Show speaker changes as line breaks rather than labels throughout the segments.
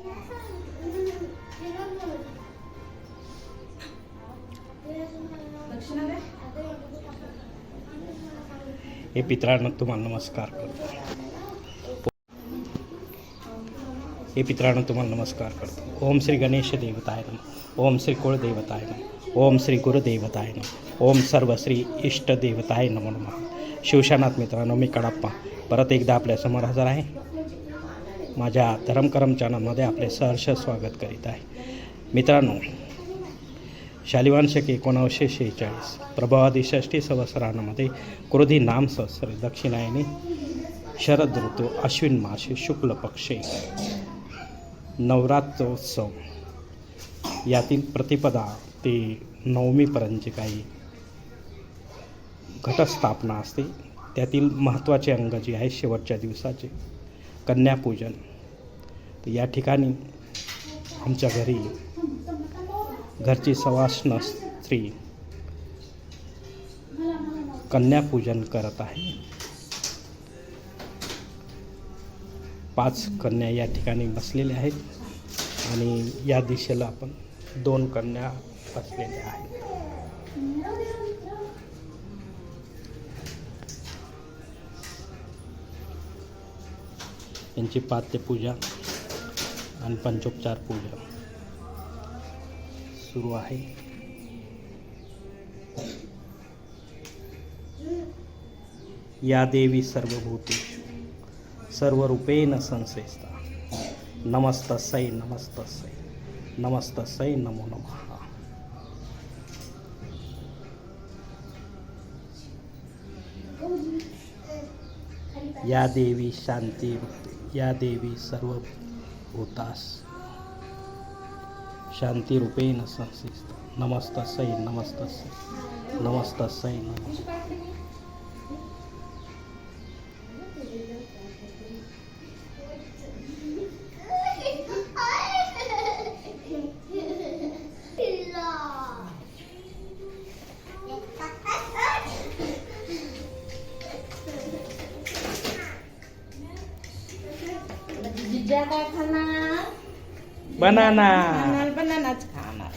हे पित्रांना तुम्हाला नमस्कार करतो. हे पित्रांना तुम्हाला नमस्कार करतो. ओम श्री गणेश देवताय नम ओम श्री कुळदेवताय नम ओम श्री गुरुदेवताय नम ओम सर्व श्री इष्ट देवताय नमो नमः. शिवशानाथ मित्रांनो मी कडप्पा. परत एकदा आपल्यासमोर हजर आहे. माझ्या धरमकरम चॅनलमध्ये आपले सहर्ष स्वागत करीत आहे. मित्रांनो शालिवान एकोणावशे एकोणावीसशे शेहेचाळीस प्रभावादी षष्टी क्रोधी नाम सहस्र दक्षिणायनी शरद ऋतू अश्विन मास शुक्ल पक्षे नवरात्रोत्सव यातील प्रतिपदा ते नवमीपर्यंतची काही घटस्थापना असते त्यातील महत्त्वाचे अंग जे आहे शेवटच्या दिवसाचे. कन्यापूजन. तर या ठिकाणी आमच्या घरी घरची सवासण स्त्री कन्यापूजन करत आहे. पाच कन्या या ठिकाणी बसलेल्या आहेत आणि या दिशेला आपण दोन कन्या बसलेल्या आहेत. यांची पात्यपूजा आणि पंचोपचार पूजा सुरू आहे. या देवी सर्वभूतेषु सर्वरूपेण संसेस्ता नमस्तस्यै नमस्तस्यै नमस्तस्यै नमो नमः. या देवी शांती या देवी सर्व भूतास. शांतिरूपेण संस्थित नमस्तस्यै नमस्तस्यै नमस्तस्यै नमः
काय खाणार
बनाना
खाणार बनानाच खाणार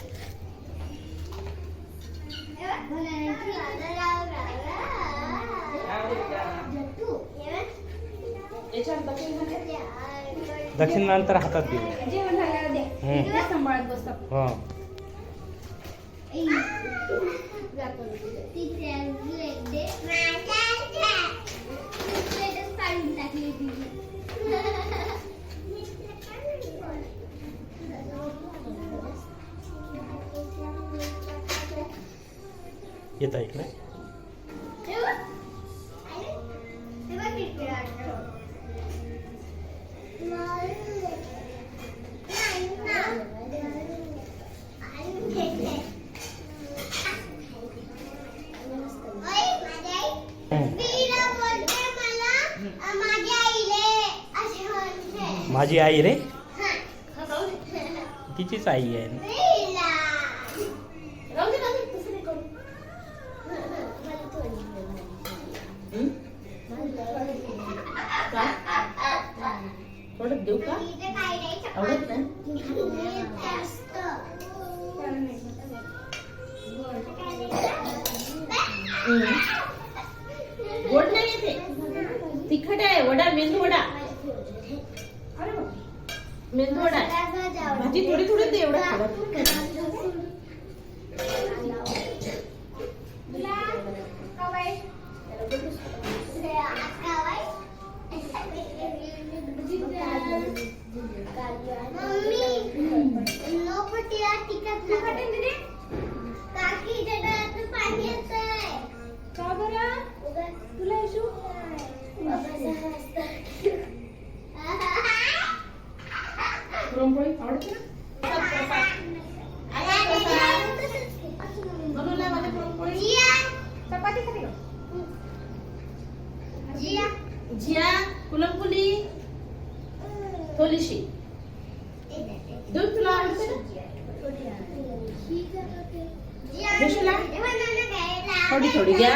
याच्यात दक्षिण भारत
दक्षिणानंतर हातात देऊ
जेवण झाल्यावर द्या
हम्म.
इकडे सांभाळत बसतात
हां येता इकडे. माझी आई रे? तिचीच आई आहे
राहू दे, राहू दे, तसं नाही करू. थोडं देऊ का आवडत ना गोड नाही येते तिखट आहे वडा मेंदू वडा मेंदू वडा आहे. भाजी थोडी थोडी दे एवढं खावं. का तुला येशू? पुरणपोळी आवडते ना? बनवलाय माझ्या पुरणपोळी चपाती खाते का? जिया. पुरणपोळी थोडीशी दूध तुला आवडते ना? थोडी थोडी. घ्या.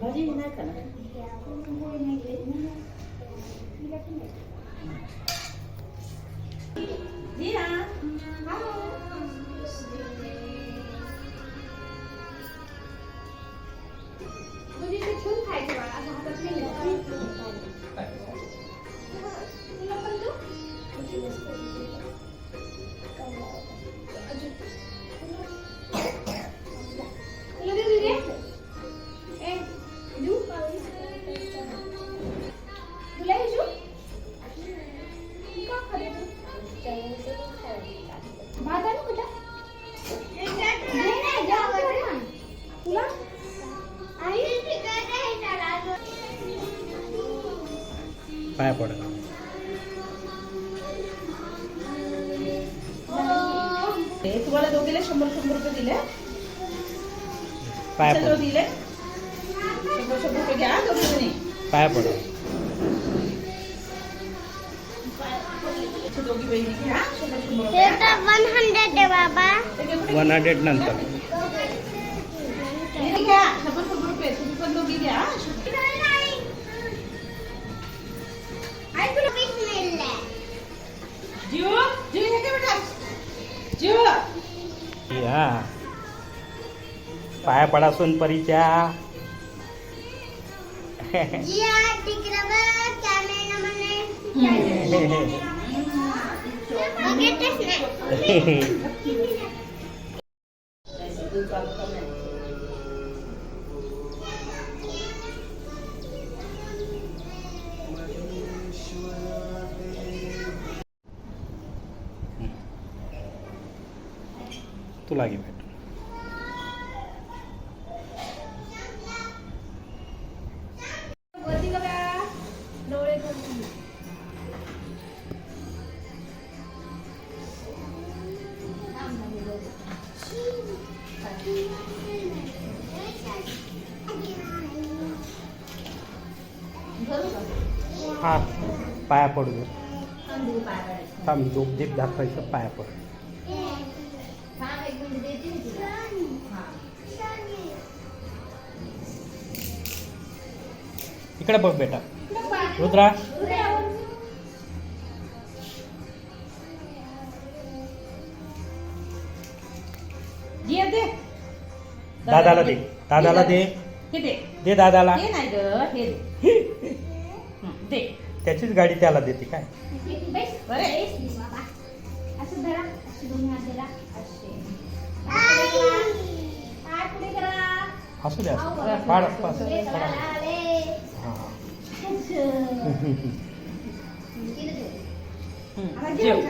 バリエないかな。リラ、
पाया पडा.
ते तुम्हाला दोघीला शंभर शंभर रुपये दिले.
पाया पडा.
दिले. शंभर शंभर रुपये घ्या
पाया पडा.
दोघी बहिणी घ्या शंभर शंभर
ते
रुपये
तर वन हंड्रेड आहे बाबा?
वन हंड्रेड नंतर.
घ्या शंभर शंभर रुपये. तुम्ही पण दोघी घ्या
पाया पडा सोनपरीच्या
जिया तिकडे
हा पाया पडू दे. थांब झोप दीप दाखवायचं पाया पड. इकडे बघ बेटा. रुद्रा. दादाला दे. दादाला दे.
दे.
दादाला.
हे दे.
त्याचीच गाडी त्याला देते काय?
असं
द्या. पाड पास
जेव.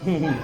হুম হুম